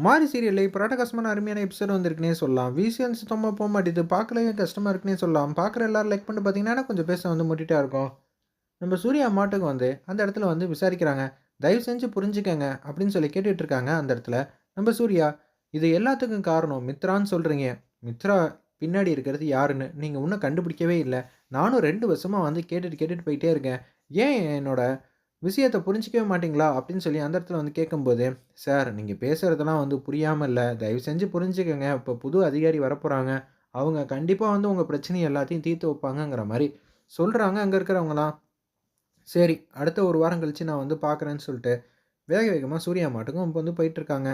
மாறி சீரியல்ல இப்போ ராட்டகாசமான அருமையான எபிசோட் வந்திருக்குன்னே சொல்லலாம். விசிஎன் சுத்தமாக போக மாட்டேது. பார்க்கவே கஷ்டமாக இருக்குன்னே சொல்லலாம். பார்க்குற எல்லாரும் லைக் பண்ணி பார்த்தீங்கன்னா, கொஞ்சம் பேச வந்து முட்டிட்டா இருக்கும். நம்ம சூர்யா அம்மாட்டுக்கு வந்து அந்த இடத்துல வந்து விசாரிக்கிறாங்க. "தயவு செஞ்சு புரிஞ்சுக்கங்க" அப்படின்னு சொல்லி கேட்டுட்டு இருக்காங்க அந்த இடத்துல. நம்ம சூர்யா, "இது எல்லாத்துக்கும் காரணம் மித்ரான்னு சொல்கிறீங்க மித்ரா பின்னாடி இருக்கிறது யாருன்னு நீங்கள் இன்னும் கண்டுபிடிக்கவே இல்லை நானும் ரெண்டு வருஷமாக வந்து கேட்டுட்டு கேட்டுட்டு போயிட்டே இருக்கேன். ஏன் என்னோட விஷயத்தை புரிஞ்சுக்கவே மாட்டிங்களா? அப்படின்னு சொல்லி அந்த இடத்துல வந்து கேட்கும்போது, "சார் நீங்கள் பேசுகிறதெல்லாம் வந்து புரியாமல் இல்லை. தயவு செஞ்சு புரிஞ்சுக்கோங்க. இப்போ புது அதிகாரி வரப்போகிறாங்க அவங்க கண்டிப்பாக வந்து உங்கள் பிரச்சனையை எல்லாத்தையும் தீர்த்து வைப்பாங்கங்கிற" மாதிரி சொல்கிறாங்க அங்கே இருக்கிறவங்களாம் சரி, அடுத்த ஒரு வாரம் கழித்து நான் வந்து பார்க்குறேன்னு சொல்லிட்டு, வேக வேகமாக சூர்யா மாட்டுக்கும் இப்போ வந்து போயிட்டுருக்காங்க.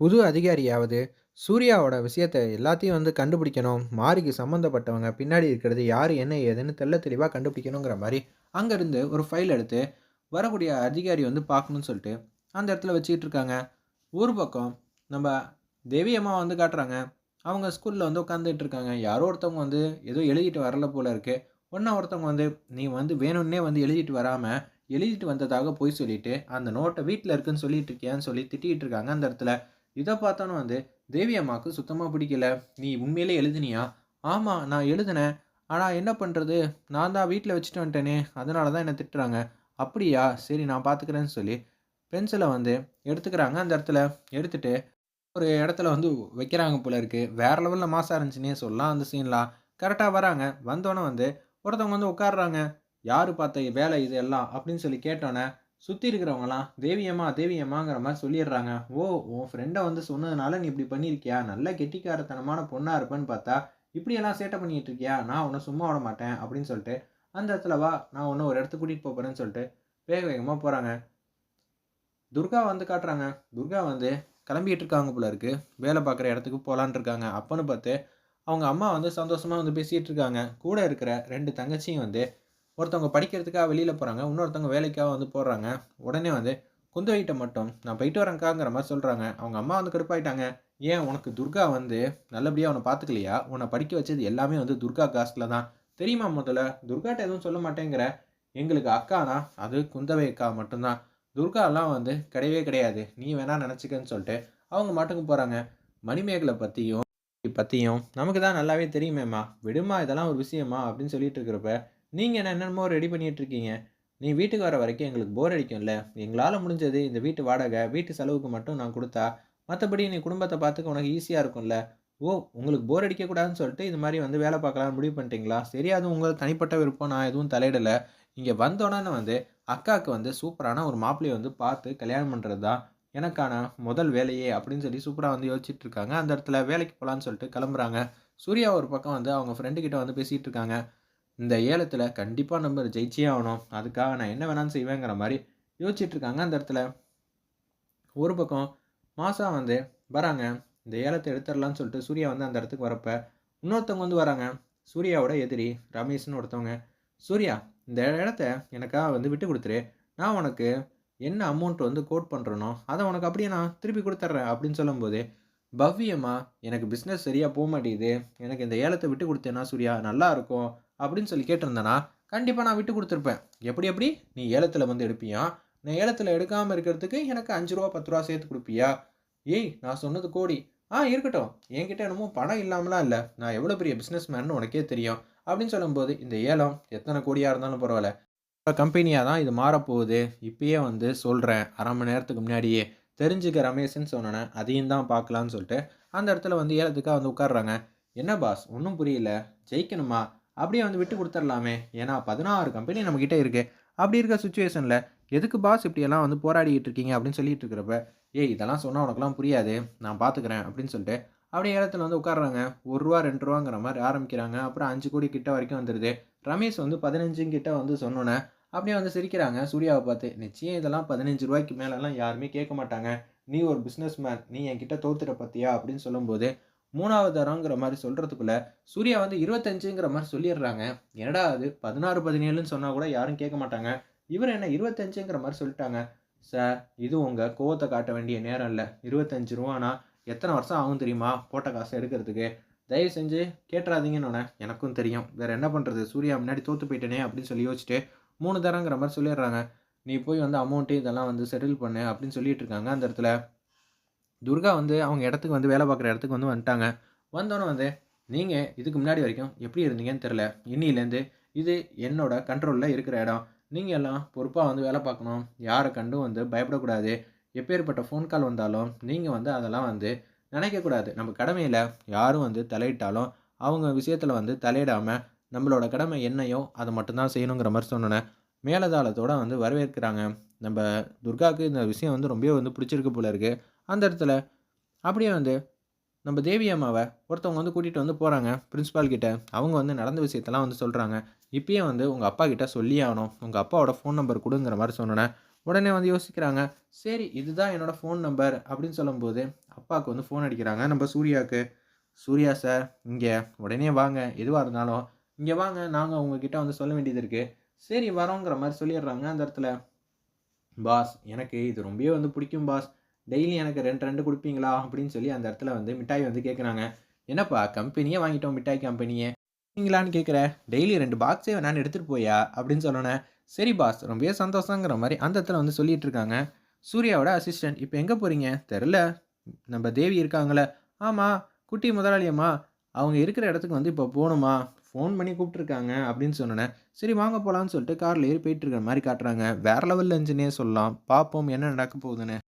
புது அதிகாரியாவது சூர்யாவோட விஷயத்தை எல்லாத்தையும் வந்து கண்டுபிடிக்கணும். மாரிக்கு சம்மந்தப்பட்டவங்க பின்னாடி இருக்கிறது யார் என்ன ஏதுன்னு தெள்ள தெளிவாக கண்டுபிடிக்கணுங்கிற மாதிரி அங்கேருந்து ஒரு ஃபைல் எடுத்து வரக்கூடிய அதிகாரி வந்து பார்க்கணும்னு சொல்லிட்டு, அந்த இடத்துல வச்சுக்கிட்டு இருக்காங்க. ஒரு பக்கம் நம்ம தேவி அம்மா வந்து காட்டுறாங்க. அவங்க ஸ்கூலில் வந்து உட்காந்துட்டு இருக்காங்க. யாரோ ஒருத்தவங்க வந்து ஏதோ எழுதிட்டு வரல போல இருக்குது ஒன்றா ஒருத்தவங்க வந்து, "நீ வந்து வேணும்னே வந்து எழுதிட்டு வராமல் எழுதிட்டு வந்ததாக பொய் சொல்லிட்டு, அந்த நோட்டை வீட்டில் இருக்குன்னு சொல்லிட்டு இருக்கியான்னு" சொல்லி திட்டிகிட்டு இருக்காங்க அந்த இடத்துல. இதை பார்த்தோன்னு வந்து தேவி அம்மாவுக்கு சுத்தமாக பிடிக்கல. "நீ உண்மையிலே எழுதினியா?" ஆமாம் நான் எழுதினேன். ஆனால் என்ன பண்ணுறது நான் தான் வீட்டில் வச்சுட்டு வந்துட்டேனே. அதனால தான் என்னை திட்டுறாங்க." "அப்படியா? சரி நான் பார்த்துக்கிறேன்னு" சொல்லி பென்சிலை வந்து எடுத்துக்கிறாங்க அந்த இடத்துல. எடுத்துகிட்டு ஒரு இடத்துல வந்து வைக்கிறாங்க போல இருக்குது வேறு லெவலில் மாசாக இருந்துச்சுன்னே சொல்லலாம் அந்த சீன்லாம். கரெக்டாக வராங்க. வந்தோடனே வந்து ஒருத்தவங்க வந்து உட்காடுறாங்க யார் பார்த்த வேலை இது எல்லாம்?" அப்படின்னு சொல்லி கேட்டோன்னே சுற்றி இருக்கிறவங்களாம் தேவியம்மா தேவியம்மாங்கிற மாதிரி சொல்லிடுறாங்க. "ஓ! உன் ஃப்ரெண்டை வந்து சொன்னதுனால நீ இப்படி பண்ணியிருக்கியா? நல்ல கெட்டிக்காரத்தனமான பொண்ணாக இருப்பேன்னு பார்த்தா, இப்படியெல்லாம் சேட்டை பண்ணிட்டு இருக்கியா? நான் உன்னை சும்மா விட மாட்டேன்" அப்படின்னு சொல்லிட்டு, அந்த இடத்துல "வா, நான் ஒன்று ஒரு இடத்துக்கு கூட்டிகிட்டு போகிறேன்னு சொல்லிட்டு வேக வேகமாக போகிறாங்க துர்கா வந்து காட்டுறாங்க. துர்கா வந்து கிளம்பிட்டு இருக்காங்க போல இருக்கு. வேலை பார்க்குற இடத்துக்கு போலான்னு இருக்காங்க. பார்த்து, அவங்க அம்மா வந்து சந்தோஷமாக வந்து பேசிகிட்டு இருக்காங்க. கூட இருக்கிற ரெண்டு தங்கச்சியும் வந்து ஒருத்தவங்க படிக்கிறதுக்காக வெளியில் போகிறாங்க இன்னொருத்தவங்க வேலைக்காக வந்து போடுறாங்க உடனே வந்து குந்தவைட்ட மட்டும், "நான் போயிட்டு வரேன்க்காங்கிற" மாதிரி சொல்கிறாங்க அவங்க அம்மா வந்து கடுப்பாயிட்டாங்க. "ஏன் உனக்கு துர்கா வந்து நல்லபடியாக உன்ன பார்த்துக்கலையா? உன்னை படிக்க வச்சது எல்லாமே வந்து துர்கா காஸ்டில் தான். தெரியுமா முதல்ல? துர்காட்ட எதுவும் சொல்ல மாட்டேங்கிற? எங்களுக்கு அக்கானா, அது குந்தவை அக்கா மட்டும்தான் துர்காலாம் வந்து கிடையவே கிடையாது. நீ வேணா நினச்சிக்கன்னு சொல்லிட்டு அவங்க மாட்டுக்கு போகிறாங்க "மணிமேகலை பற்றியும் பற்றியும் நமக்கு தான் நல்லாவே தெரியுமேம்மா. விடுமா இதெல்லாம் ஒரு விஷயமா?" அப்படின்னு சொல்லிட்டு இருக்கிறப்ப, நீங்கள் என்ன என்னென்னமோ ரெடி பண்ணிட்டு இருக்கீங்க. நீ வீட்டுக்கு வர வரைக்கும் எங்களுக்கு போர் அடிக்கும்ல. எங்களால் முடிஞ்சது இந்த வீட்டு வாடகை, வீட்டு செலவுக்கு மட்டும் நான் கொடுத்தா மற்றபடி நீ குடும்பத்தை பார்த்துக்க உனக்கு ஈஸியாக இருக்கும்ல. ஓ! உங்களுக்கு போர் அடிக்கக்கூடாதுன்னு சொல்லிட்டு இது மாதிரி வந்து வேலை பார்க்கலாம்னு முடிவு பண்ணிட்டீங்களா? சரி அது உங்களுக்கு தனிப்பட்ட விருப்பம். நான் எதுவும் தலையிடலை இங்கே வந்தோடனே வந்து அக்காவுக்கு வந்து சூப்பரான ஒரு மாப்பிள்ளையை வந்து பார்த்து கல்யாணம் பண்ணுறது தான் எனக்கான முதல் வேலையே" அப்படின்னு சொல்லி சூப்பராக வந்து யோசிச்சுட்டு இருக்காங்க. அந்த இடத்துல வேலைக்கு போகலான்னு சொல்லிட்டு கிளம்புறாங்க. சூர்யா ஒரு பக்கம் வந்து அவங்க ஃப்ரெண்டுக்கிட்ட வந்து பேசிகிட்டு இருக்காங்க. "இந்த ஏலத்தில் கண்டிப்பாக நம்ம ஜெயிச்சே ஆகணும். அதுக்காக நான் என்ன வேணாலும் செய்வேங்கிற" மாதிரி யோசிச்சுட்டு இருக்காங்க அந்த இடத்துல. ஒரு பக்கம் மாதம் வந்து வராங்க. இந்த ஏலத்தை எடுத்துடலான்னு சொல்லிட்டு சூர்யா வந்து அந்த இடத்துக்கு வரப்ப, இன்னொருத்தவங்க வந்து வராங்க. சூர்யாவோட எதிரி ரமேஷ்னு ஒருத்தவங்க. "சூர்யா, இந்த இடத்த எனக்காக வந்து விட்டு கொடுத்துரு நான் உனக்கு என்ன அமௌண்ட் வந்து கோட் பண்ணுறனோ அதை உனக்கு அப்படியே நான் திருப்பி கொடுத்துட்றேன் அப்படின்னு சொல்லும்போது, "பவ்வி எனக்கு பிஸ்னஸ் சரியாக போக மாட்டேங்குது எனக்கு இந்த ஏலத்தை விட்டு கொடுத்தேன்னா சூர்யா நல்லா இருக்கும்" அப்படின்னு சொல்லி கேட்டிருந்தேன்னா, கண்டிப்பாக நான் விட்டு கொடுத்துருப்பேன் "எப்படி எப்படி? நீ ஏலத்தில் வந்து எடுப்பியா நான் ஏலத்தில் எடுக்காமல் இருக்கிறதுக்கு எனக்கு அஞ்சு ரூபா பத்து ரூபா சேர்த்து கொடுப்பியா ஏய் நான் சொன்னது கோடி. ஆ இருக்கட்டும். என்கிட்ட என்னமோ பணம் இல்லாமலாம் இல்லை நான் எவ்வளோ பெரிய பிஸ்னஸ் மேன்னு உனக்கே தெரியும்" அப்படின்னு சொல்லும்போது, "இந்த ஏலம் எத்தனை கோடியாக இருந்தாலும் பரவாயில்ல கம்பெனியாக தான் இது மாறப்போகுது. இப்பயே வந்து சொல்கிறேன் அரை மணி நேரத்துக்கு முன்னாடியே. தெரிஞ்சுக்க ரமேஷ்ன்னு" சொன்னோனே, "அதையும் தான் பார்க்கலான்னு சொல்லிட்டு அந்த இடத்துல வந்து ஏலத்துக்காக வந்து உட்கார்றாங்க. "என்ன பாஸ் ஒன்றும் புரியல. ஜெயிக்கணுமா? அப்படியே வந்து விட்டு கொடுத்துர்லாமே ஏன்னா 16 கம்பெனி நம்மக்கிட்ட இருக்குது அப்படி இருக்க சுச்சுவேஷனில் எதுக்கு பாஸ் இப்படியெல்லாம் வந்து போராடிக்கிட்டு இருக்கீங்க?" அப்படின்னு சொல்லிட்டு இருக்கிறப்ப, "ஏய் இதெல்லாம் சொன்னால் உனக்குலாம் புரியாது. நான் பார்த்துக்கிறேன்" அப்படின்னு சொல்லிட்டு அப்படியே இடத்துல வந்து உட்கார்றாங்க. ரூ. 1 ரூ. 2ங்கிற மாரி ஆரம்பிக்கிறாங்க. அப்புறம் அஞ்சு கோடி கிட்ட வரைக்கும் வந்துடுது ரமேஷ் வந்து 15 கிட்ட வந்து சொன்னோன்னே அப்படியே வந்து சிரிக்கிறாங்க சூர்யாவை பார்த்து. "நிச்சயம் இதெல்லாம் ரூ. 15க்கு மேலலாம் யாருமே கேட்க மாட்டாங்க. நீ ஒரு பிஸ்னஸ் மேன். நீ என்கிட்ட தோத்துட்ட பார்த்தியா?" அப்படின்னு சொல்லும்போது, மூணாவது தரங்கிற மாதிரி சொல்கிறதுக்குள்ள சூர்யா வந்து இருபத்தஞ்சுங்கிற மாதிரி சொல்லிடுறாங்க. என்னடா அது பதினாறு பதினேழுன்னு சொன்னால் கூட யாரும் கேட்க மாட்டாங்க. இவர் என்ன இருபத்தஞ்சுங்கிற மாதிரி சொல்லிட்டாங்க. "சார், இது உங்கள் கோவத்தை காட்ட வேண்டிய நேரம் இல்லை இருபத்தஞ்சி ரூபானா எத்தனை வருஷம் ஆகும் தெரியுமா? போட்ட காசு எடுக்கிறதுக்கு. தயவு செஞ்சு கேட்றாதீங்கன்னோனே, எனக்கும் தெரியும். வேறு என்ன பண்ணுறது சூர்யா முன்னாடி தோற்று போயிட்டேனே அப்படின்னு சொல்லி யோசிச்சுட்டு, மூணு தரங்கிற மாதிரி சொல்லிடுறாங்க. "நீ போய் வந்து அமௌண்ட்டு இதெல்லாம் வந்து செட்டில் பண்ணு" அப்படின்னு சொல்லிட்டு இருக்காங்க அந்த இடத்துல. துர்கா வந்து அவங்க இடத்துக்கு வந்து வேலை பார்க்குற இடத்துக்கு வந்து வந்துட்டாங்க. வந்தோடனே வந்து, நீங்கள் இதுக்கு முன்னாடி வரைக்கும் எப்படி இருந்தீங்கன்னு தெரில இன்னிலேருந்து இது என்னோட கண்ட்ரோலில் இருக்கிற இடம். நீங்கள் எல்லாம் பொறுப்பாக வந்து வேலை பார்க்கணும். யாரை கண்டும் வந்து பயப்படக்கூடாது. எப்பேர்ப்பட்ட ஃபோன் கால் வந்தாலும், நீங்கள் வந்து அதெல்லாம் வந்து நினைக்கக்கூடாது. நம்ம கடமையில் யாரும் வந்து தலையிட்டாலும், அவங்க விஷயத்தில் வந்து தலையிடாமல் நம்மளோட கடமை என்னையோ அதை மட்டும்தான் செய்யணுங்கிற மாதிரி சொன்னோன்னே மேலதாளத்தோடு வந்து வரவேற்கிறாங்க. நம்ம துர்காவுக்கு இந்த விஷயம் வந்து ரொம்பவே வந்து பிடிச்சிருக்கு போல இருக்குது அந்த இடத்துல அப்படியே வந்து நம்ம தேவி அம்மாவை ஒருத்தவங்க வந்து கூட்டிகிட்டு வந்து போகிறாங்க பிரின்சிபால் கிட்ட. அவங்க வந்து நடந்த விஷயத்தெல்லாம் வந்து சொல்கிறாங்க இப்பயே வந்து உங்கள் அப்பா கிட்ட சொல்லியே ஆகணும். உங்கள் அப்பாவோட ஃபோன் நம்பர் கொடுங்கிற மாதிரி சொன்னோனே, உடனே வந்து யோசிக்கிறாங்க. சரி இதுதான் என்னோட ஃபோன் நம்பர் அப்படின்னு சொல்லும்போது, அப்பாவுக்கு வந்து ஃபோன் அடிக்கிறாங்க நம்ம சூர்யாவுக்கு. "சூர்யா சார், இங்கே உடனே வாங்க. எதுவாக இருந்தாலும் இங்கே வாங்க. நாங்கள் உங்ககிட்ட வந்து சொல்ல வேண்டியது இருக்குது சரி வரோங்கிற மாதிரி சொல்லிடுறாங்க அந்த இடத்துல. "பாஸ், எனக்கு இது ரொம்பவே வந்து பிடிக்கும் பாஸ். டெய்லி எனக்கு ரெண்டு ரெண்டு கொடுப்பீங்களா அப்படின்னு சொல்லி அந்த இடத்துல வந்து மிட்டாய் வந்து கேட்குறாங்க. "என்னப்பா கம்பெனியே வாங்கிட்டோம் மிட்டாய் கம்பெனியே. நீங்களான்னு கேட்குற? டெய்லி ரெண்டு பாக்ஸே வேணான்னு எடுத்துகிட்டு போயா?" அப்படின்னு சொன்னோன்னே "சரி பாஸ், ரொம்பவே சந்தோஷங்கிற" மாதிரி அந்த இடத்துல வந்து சொல்லிட்டு இருக்காங்க. சூர்யாவோட அசிஸ்டன்ட், இப்போ எங்கே போகிறீங்க தெரில நம்ம தேவி இருக்காங்களே ஆமாம் குட்டி முதலாளியம்மா அவங்க இருக்கிற இடத்துக்கு வந்து இப்போ போகணுமா ஃபோன் பண்ணி கூப்பிட்டுருக்காங்க." அப்படின்னு சொன்னோனே, சரி வாங்க போகலான்னு சொல்லிட்டு காரில் ஏறி போயிட்டு இருக்கிற மாதிரி காட்டுறாங்க. வேற லெவல்ல இருந்துச்சுன்னே சொல்லலாம். பார்ப்போம் என்ன நடக்க போகுதுன்னு.